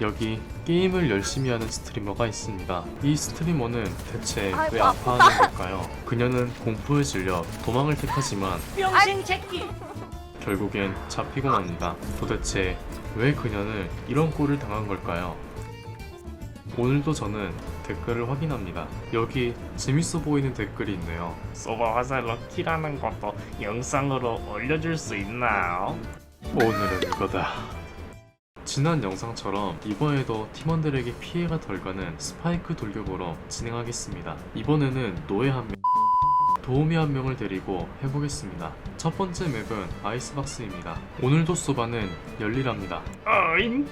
여기 게임을 열심히 하는 스트리머가 있습니다. 이 스트리머는 대체 왜 아파하는 걸까요? 그녀는 공포에 질려 도망을 택하지만 병신 새끼. 결국엔 잡히고 맙니다. 도대체 왜 그녀는 이런 꼴을 당한 걸까요? 오늘도 저는 댓글을 확인합니다. 여기 재밌어 보이는 댓글이 있네요. 소바 화살 럭키라는 것도 영상으로 올려줄 수 있나요? 오늘은 이거다. 지난 영상처럼 이번에도 팀원들에게 피해가 덜 가는 스파이크 돌격으로 진행하겠습니다. 이번에는 노예 한 명, 도우미 한 명을 데리고 해보겠습니다. 첫 번째 맵은 아이스박스입니다. 오늘도 소바는 열일합니다. 어잉?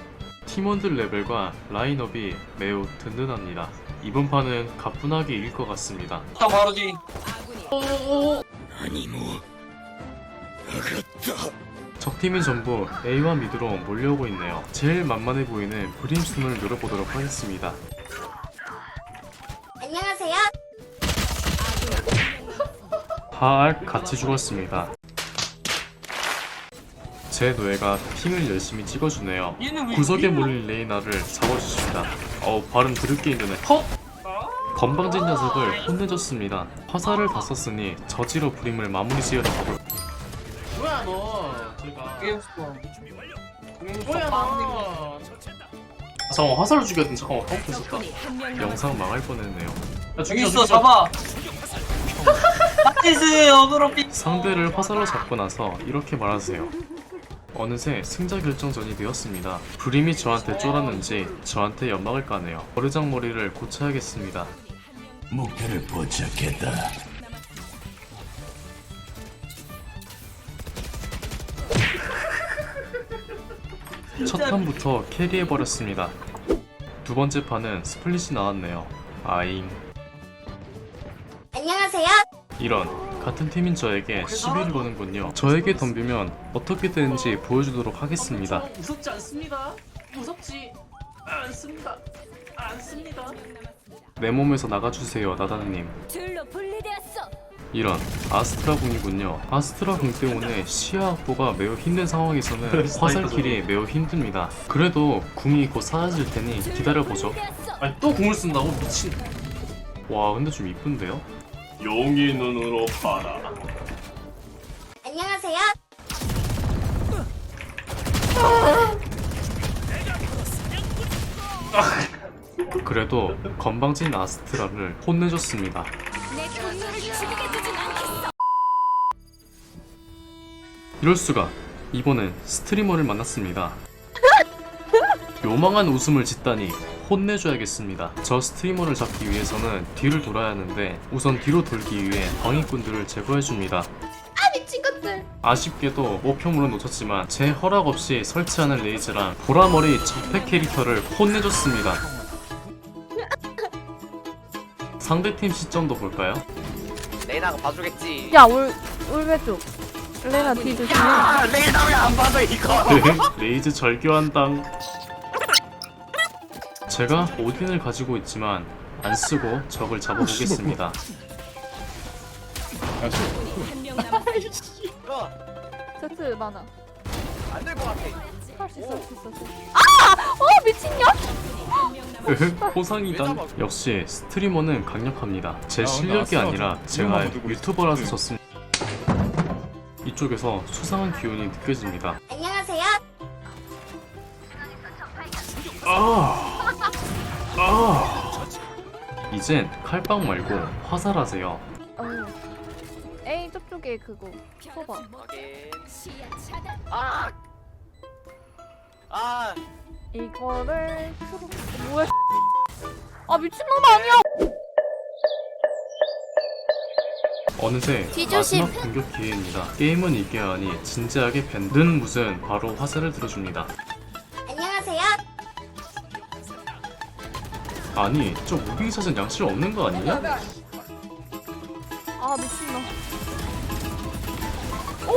팀원들 레벨과 라인업이 매우 든든합니다. 이번 판은 가뿐하게 이길 것 같습니다. 딱 바로지. 적팀이 전부 A와 미드로 몰려오고 있네요. 제일 만만해 보이는 브림스톤을 노려보도록 하겠습니다. 안녕하세요. 할 같이 죽었습니다. 제 노예가 핑을 열심히 찍어주네요. 구석에 몰린 레이나를 잡아주십니다. 어우 발음 드럽게 힘드네. 헉! 건방진 녀석을 혼내줬습니다. 화살을 다 썼으니 저지로 브림을 마무리 가볼. 뭐야 너? 제가. 게임. 뭐야 너? 잠깐 화살을 죽였던 잠깐만 카운트 있었다. 영상 망할 뻔했네요. 야, 있어 잡아. 나이스 어그로 삐. 상대를 화살로 잡고 나서 이렇게 말하세요. 어느새 승자 결정전이 되었습니다. 브림이 저한테 쫄았는지 저한테 연막을 까네요. 버르장머리를 고쳐야겠습니다. 목표를 포착했다. 첫 판부터 캐리해버렸습니다. 두 번째 판은 스플릿이 나왔네요. 아잉. 안녕하세요. 이런 같은 팀인 저에게 시비를 거는군요. 저에게 덤비면 어떻게 되는지 보여주도록 하겠습니다. 무섭지 않습니다. 무섭지 않습니다. 않습니다. 내 몸에서 나가주세요, 나다님. 둘로 분리되었어. 이런 아스트라 궁이군요. 아스트라 궁 때문에 시야 확보가 매우 힘든 상황에서는 화살킬이 매우 힘듭니다. 그래도 궁이 곧 사라질 테니 기다려보죠. 아니 또 궁을 쓴다고 미친. 와 근데 좀 이쁜데요? 용의 눈으로 봐라. 안녕하세요. 그래도 건방진 아스트라를 혼내줬습니다. 내 동료를 죽이게 두진 않겠어. 이럴 수가 이번엔 스트리머를 만났습니다. 요망한 웃음을 짓다니 혼내줘야겠습니다. 저 스트리머를 잡기 위해서는 뒤를 돌아야 하는데 우선 뒤로 돌기 위해 방위꾼들을 제거해줍니다. 아 미친 것들. 아쉽게도 목표물은 놓쳤지만 제 허락 없이 설치하는 레이즈랑 보라머리 적폐 캐릭터를 혼내줬습니다. 상대팀 시점도 볼까요? 레이나가 봐주겠지. 야, 올, 올배 쪽. 레나 뒤 조심해. 아, 레이나 왜안 봐줘 이거? 레이즈 절교한당. 제가 오딘을 가지고 있지만 안 쓰고 적을 잡아보겠습니다. 세트 많아. 안 될 것 같아. 할 수 있어, 할 수 있어. 할수 있어. 아! 어, 미친년? 호상이단 역시 스트리머는 강력합니다. 제 실력이 아니라 제가 유튜버라서 졌습니다. 이쪽에서 수상한 기운이 느껴집니다. 안녕하세요. 이젠 칼빵 말고 화살하세요. 저쪽에 그거. 써봐. 확인. 아. 아. 이거를 큐로. 뭐야? 아, 미친놈 아니야! 어느새 뒤조심. 마지막 공격 기회입니다. 게임은 이겨야 하니 진지하게 밴드는 무슨 바로 화살을 들어줍니다. 안녕하세요. 아니 저 무빙 샷은 양심 없는 거 아니냐? 아, 미친놈.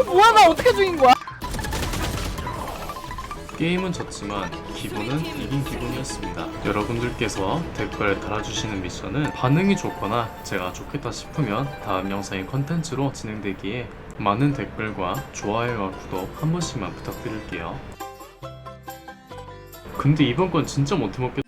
어, 뭐야, 나 어떻게 죽인 거야? 게임은 졌지만 기분은 이긴 기분이었습니다. 여러분들께서 댓글 달아주시는 미션은 반응이 좋거나 제가 좋겠다 싶으면 다음 영상의 컨텐츠로 진행되기에 많은 댓글과 좋아요와 구독 한 번씩만 부탁드릴게요. 근데 이번 건 진짜 못해먹겠